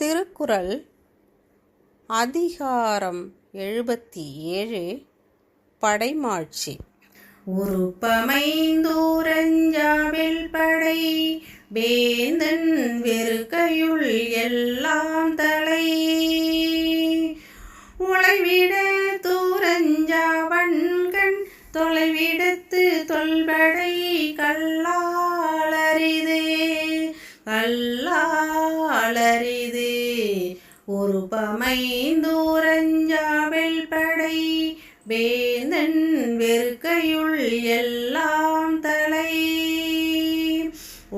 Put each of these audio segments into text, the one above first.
திருக்குறள் அதிகாரம் எழுபத்தி ஏழு படைமாட்சி உருப்பமைந்தூரஞ்சாவில் படை வேந்தன் வெறுக்கையுள் எல்லாம் தலை. உழைவிட தூரஞ்சாவண்கண் தொலைவிடத்து தொல்படை கல்லாளரிது உருப்பமைந்தூரஞ்சாவில் படை வேந்தன் வெறுக்கையுள் எல்லாம் தலை.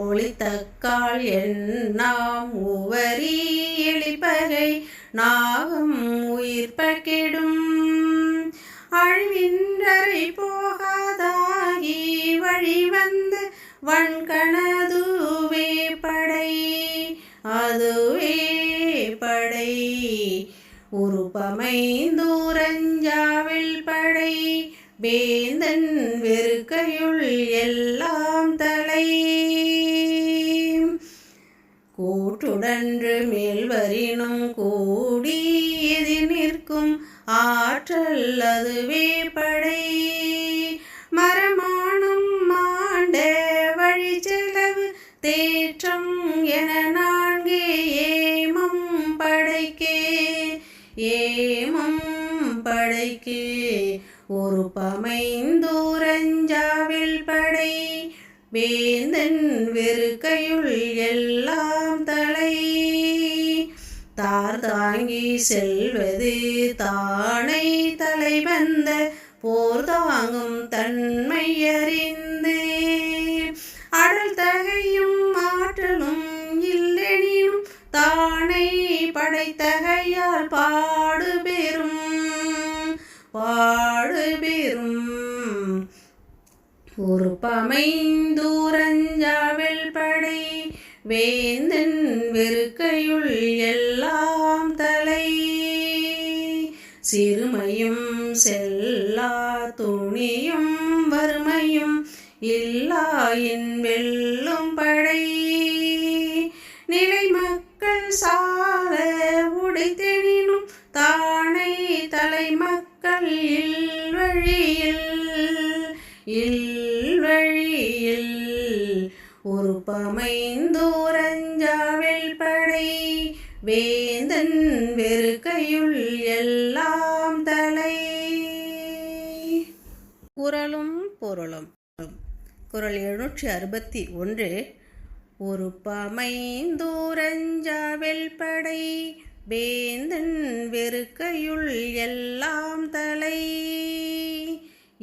ஒளித்தக்கால் எண்ணாம் உவரி எளிப்பகை நாகம் உயிர்ப்பகெடும் அழிவின்றரை போகாதாகி வழிவந்து வன்கணதுவே அதுவே படை. உருப்பமைந்தூரஞ்சாவில் படை. வேந்தன் வெறுக்கையுள் எல்லாம் தலை. கூட்டுடன்று மேல்வரினும் கூடி எதிர் நிற்கும் ஆற்றல் அதுவே படை. மரமானும் மாண்ட வழி செலவு தேற்றம் ஒரு பமைந்தூரஞ்சாவில் படை வேந்தன் வெறுக்கையுள் எல்லாம் தலை தார் தாங்கி செல்வது தானை தலை வந்த போர் தாங்கும் தன் பொறுப்பமைந்தூரஞ்சாவில் படை வேந்தன் வெறுக்கையுள் எல்லாம் தலை. சிறுமையும் செல்லா துணியும் வறுமையும் இல்லாயின் வெல்லும் படை. நிலை மக்கள் சால உடைத்தெனினும் தானை தலை மக்கள் இல்வழியில் இல்வழியில் ஒரு பமைந்தோரஞ்சாவில் படை வேந்தன் வெறுக்கையுள் எல்லாம் தலை. குரலும் பொருளும். குரல் எழுநூற்றி அறுபத்தி ஒன்று ஒரு பமைந்தூரஞ்சாவில் படை வேந்தன் வெறுக்கையுள் எல்லாம் தலை.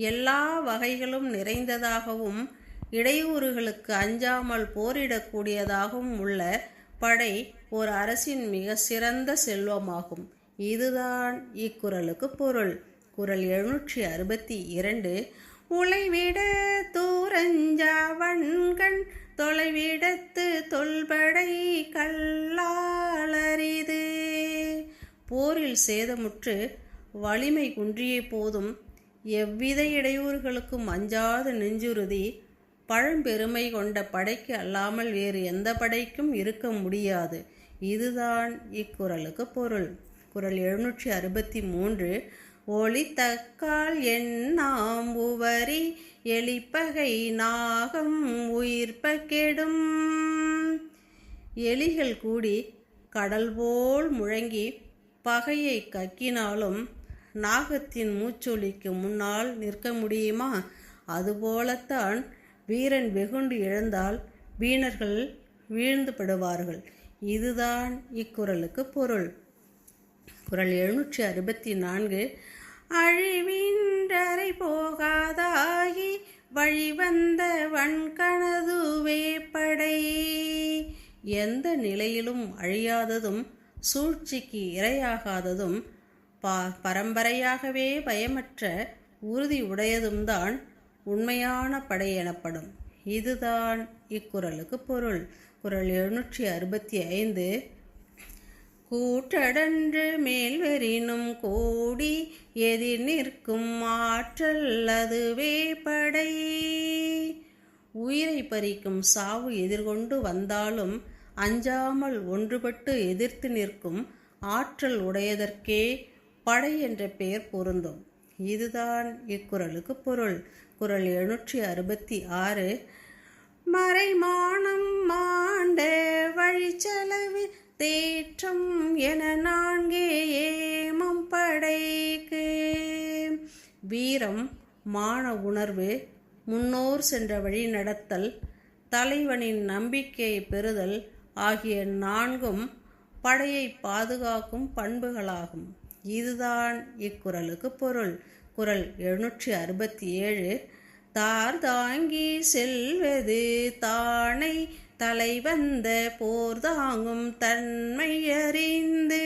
எல்லா வகைகளும் நிறைந்ததாகவும் இடையூறுகளுக்கு அஞ்சாமல் போரிடக்கூடியதாகவும் உள்ள படை ஒரு அரசின் மிக சிறந்த செல்வமாகும். இதுதான் இக்குறளுக்கு பொருள். குறள் எழுநூற்றி அறுபத்தி இரண்டு உழைவிட தூரஞ்சாவண்கண் தொலைவிடத்து தொல்படை கல்லாளரிது. போரில் சேதமுற்று வலிமை குன்றிய போதும் எவ்வித இடையூறுகளுக்கும் அஞ்சாத நெஞ்சுறுதி பழம்பெருமை கொண்ட படைக்கு அல்லாமல் வேறு எந்த படைக்கும் இருக்க முடியாது. இதுதான் இக்குறளுக்கு பொருள். குரல் எழுநூற்றி அறுபத்தி மூன்று ஒளி தக்கால் எண்ணாம் உவரி எலிப்பகை நாகம் உயிர்ப்ப கெடும் எலிகள் கூடி கடல் போல் முழங்கி பகையை கக்கினாலும் நாகத்தின் மூச்சொலிக்கு முன்னால் நிற்க முடியுமா? அதுபோலத்தான் வீரன் வெகுண்டு இழந்தால் வீணர்கள் வீழ்ந்து படுவார்கள். இதுதான் இக்குறளுக்கு பொருள். குறள் எழுநூற்றி அறுபத்தி நான்கு. அழிவின்றரை போகாதாகி வழிவந்த வன்கணதுவே படை. எந்த நிலையிலும் அழியாததும் சூழ்ச்சிக்கு இரையாகாததும் பா பரம்பரையாகவே பயமற்ற உறுதி உடையதும்தான் உண்மையான படை எனப்படும். இதுதான் இக்குறளுக்கு பொருள். குரல் எழுநூற்றி அறுபத்தி ஐந்து கூற்றடன்று மேல்வெறினும் கோடி எதிர் நிற்கும் ஆற்றல் அதுவே படை. உயிரை பறிக்கும் சாவு எதிர்கொண்டு வந்தாலும் அஞ்சாமல் ஒன்றுபட்டு எதிர்த்து நிற்கும் ஆற்றல் உடையதற்கே படை என்ற பெயர் பொருந்தும். இதுதான் இக்குறளுக்கு பொருள். குறள் எழுநூற்றி அறுபத்தி ஆறு மறைமானம் மாண்ட வழிச்செலவு தேற்றம் என நான்கே ஏமம் படைக்கு வீரம் மான உணர்வு முன்னோர் சென்ற வழி நடத்தல் தலைவனின் நம்பிக்கையை பெறுதல் ஆகிய நான்கும் படையை பாதுகாக்கும் பண்புகளாகும். இதுதான் இக்குறளுக்கு பொருள். குரல் எழுநூற்றி அறுபத்தி ஏழு தார் தாங்கி செல்வது தானை தலைவந்த போர் தாங்கும் தன்மை அறிந்து.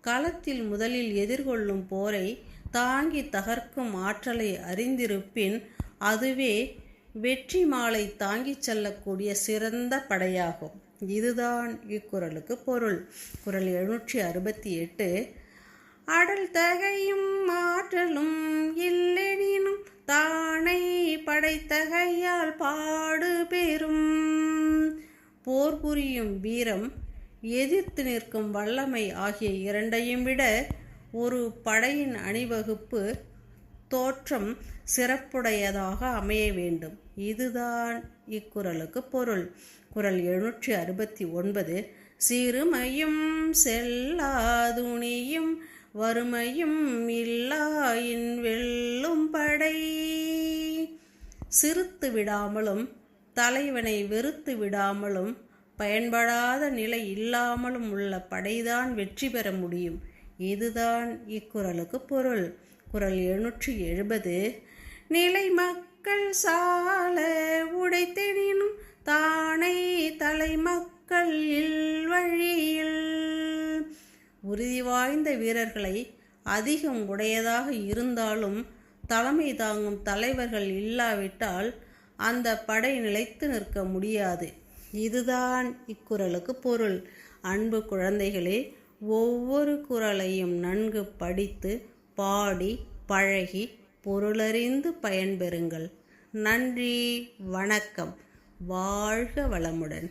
களத்தில் முதலில் எதிர்கொள்ளும் போரை தாங்கி தகர்க்கும் ஆற்றலை அறிந்திருப்பின் அதுவே வெற்றி மாலை தாங்கிச் செல்லக்கூடிய சிறந்த படையாகும். இதுதான் இக்குறளுக்கு பொருள். குரல் எழுநூற்றி அறுபத்தி எட்டு அடல் தகையும் ஆற்றலும் இல்லெனினும் தானை படைத்தகையால் பாடு பெறும். போர் புரியும் வீரம் எதிர்த்து நிற்கும் வல்லமை ஆகிய இரண்டையும் விட ஒரு படையின் அணிவகுப்பு தோற்றம் சிறப்புடையதாக அமைய வேண்டும். இதுதான் இக்குறளுக்கு பொருள். குறள் எழுநூற்றி அறுபத்தி ஒன்பது சிறுமையும் செல்லாதுணியும் வறுமையும் இல்லாயின் வெல்லும் படை. சிறுத்து விடாமலும் தலைவனை வெறுத்து விடாமலும் பயன்படாத நிலை இல்லாமலும் உள்ள படைதான் வெற்றி பெற முடியும். இதுதான் இக்குறளுக்கு பொருள். குறள் எழுநூற்றி எழுபது நிலை மக்கள் சால உடைத்தெனினும் தானே தலைமக்கள் வழியில் உறுதி வாய்ந்த வீரர்களை அதிகம் உடையதாக இருந்தாலும் தலைமை தாங்கும் தலைவர்கள் இல்லாவிட்டால் அந்த படை நிலைத்து நிற்க முடியாது. இதுதான் இக்குறளுக்கு பொருள். அன்பு குழந்தைகளே ஒவ்வொரு குறளையும் நன்கு படித்து பாடி பழகி பொருளறிந்து பயன்பெறுங்கள். நன்றி வணக்கம். வாழ்க வளமுடன்.